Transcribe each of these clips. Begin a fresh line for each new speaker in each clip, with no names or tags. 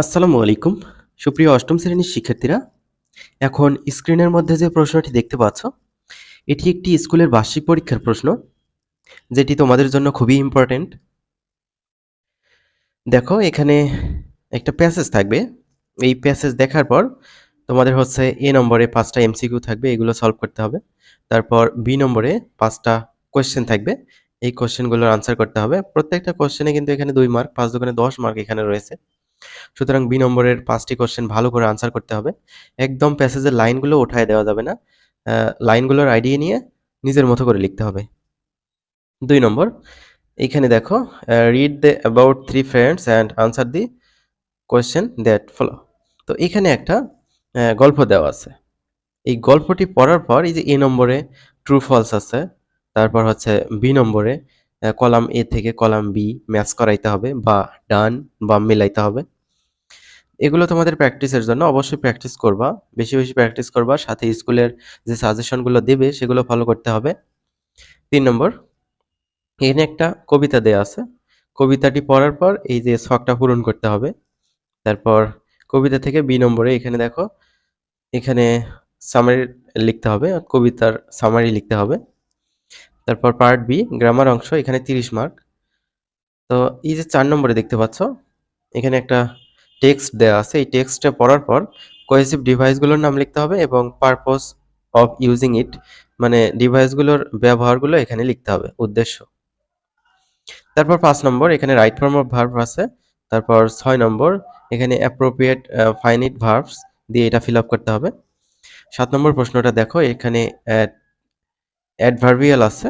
আসসালামু আলাইকুম। সুপ্রিয় অষ্টম শ্রেণির শিক্ষার্থীরা, এখন স্ক্রিনের মধ্যে যে প্রশ্নটি দেখতে পাচ্ছ, এটি একটি স্কুলের বার্ষিক পরীক্ষার প্রশ্ন, যেটি তোমাদের জন্য খুবই ইম্পর্ট্যান্ট দেখো, এখানে একটা প্যাসেজ থাকবে। এই প্যাসেজ দেখার পর তোমাদের হচ্ছে এ নম্বরে পাঁচটা এমসিকিউ থাকবে, এগুলো সলভ করতে হবে। তারপর বি নম্বরে পাঁচটা কোয়েশ্চেন থাকবে, এই কোয়েশ্চেনগুলোর আনসার করতে হবে। প্রত্যেকটা কোয়েশ্চেনে কিন্তু এখানে দুই মার্ক, পাঁচ দোকানে দশ মার্ক এখানে রয়েছে। সুতরাং বি নম্বরের পাঁচটি কোশ্চেন ভালো করে আনসার করতে হবে। একদম প্যাসেজের লাইনগুলো উঠায় দেওয়া যাবে না। লাইনগুলোর আইডিয়া নিয়ে নিজের মতো করে লিখতে হবে। দুই নম্বর, এখানে দেখো read the about three friends and answer the question that follow তো এখানে একটা গল্প দেওয়া আছে। এই গল্পটি পড়ার পর এই যে এ নম্বরে ট্রু ফলস আছে, তারপর হচ্ছে বি নম্বরে কলাম এ থেকে কলাম বি ম্যাচ করাইতে হবে বা ডান বা মিলাইতে হবে। এগুলো তোমাদের প্র্যাকটিসের জন্য অবশ্যই প্র্যাকটিস করবা। বেশি বেশি প্র্যাকটিস করবা, সাথে স্কুলের যে সাজেশনগুলো দেবে, সেগুলো ফলো করতে হবে। তিন নম্বর, এখানে একটা কবিতা দেয়া আছে। কবিতাটি পড়ার পর এই যে ছকটা পূরণ করতে হবে। তারপর কবিতা থেকে বি নম্বরে এখানে দেখো, এখানে সামারি লিখতে হবে, কবিতার সামারি লিখতে হবে। তারপর পার্ট বি গ্রামার অংশ, এখানে তিরিশ মার্ক তো এই যে চার নম্বরে দেখতে পাচ্ছ, এখানে একটা টেক্সট দেওয়া আছে। এই টেক্সটটা পড়ার পর কোহেসিভ ডিভাইসগুলোর নাম লিখতে হবে এবং পারপোজ অফ ইউজিং ইট মানে ডিভাইসগুলোর ব্যবহারগুলো এখানে লিখতে হবে, উদ্দেশ্য। তারপর পাঁচ নম্বর, এখানে রাইট ফর্ম অফ ভার্ব আছে। তারপর ছয় নম্বর, এখানে অ্যাপ্রোপ্রিয়েট ফাইনিট ভার্ভস দিয়ে এটা ফিল আপ করতে হবে। সাত নম্বর প্রশ্নটা দেখো, এখানে অ্যাডভার্বিয়াল আছে।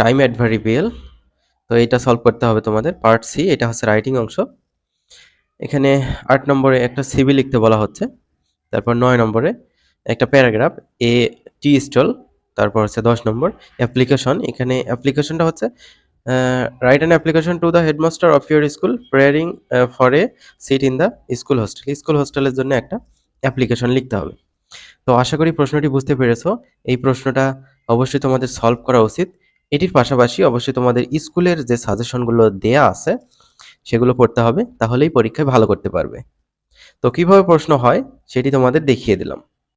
টাইম অ্যাডভার্বিয়াল তো এটা সলভ করতে হবে তোমাদের। পার্ট সি এটা হচ্ছে রাইটিং অংশ। এখানে আট নম্বরে একটা সিবি লিখতে বলা হচ্ছে। তারপর নয় নম্বরে একটা প্যারাগ্রাফ এ টি স্টল তারপর হচ্ছে দশ নম্বর অ্যাপ্লিকেশন এখানে অ্যাপ্লিকেশনটা হচ্ছে write an application to the headmaster of your school praying for a seat in the school hostel school হোস্টেলের জন্য একটা অ্যাপ্লিকেশন লিখতে হবে। তো আশা করি প্রশ্নটি বুঝতে পেরেছ। এই প্রশ্নটা অবশ্যই তোমাদের সলভ করা উচিত। এটির পাশাপাশি অবশ্যই তোমাদের স্কুলের যে সাজেশনগুলো দেয়া আছে, সেগুলো পড়তে হবে, তাহলেই পরীক্ষায় ভালো করতে পারবে। তো কীভাবে প্রশ্ন হয়, সেটি তোমাদের দেখিয়ে দিলাম।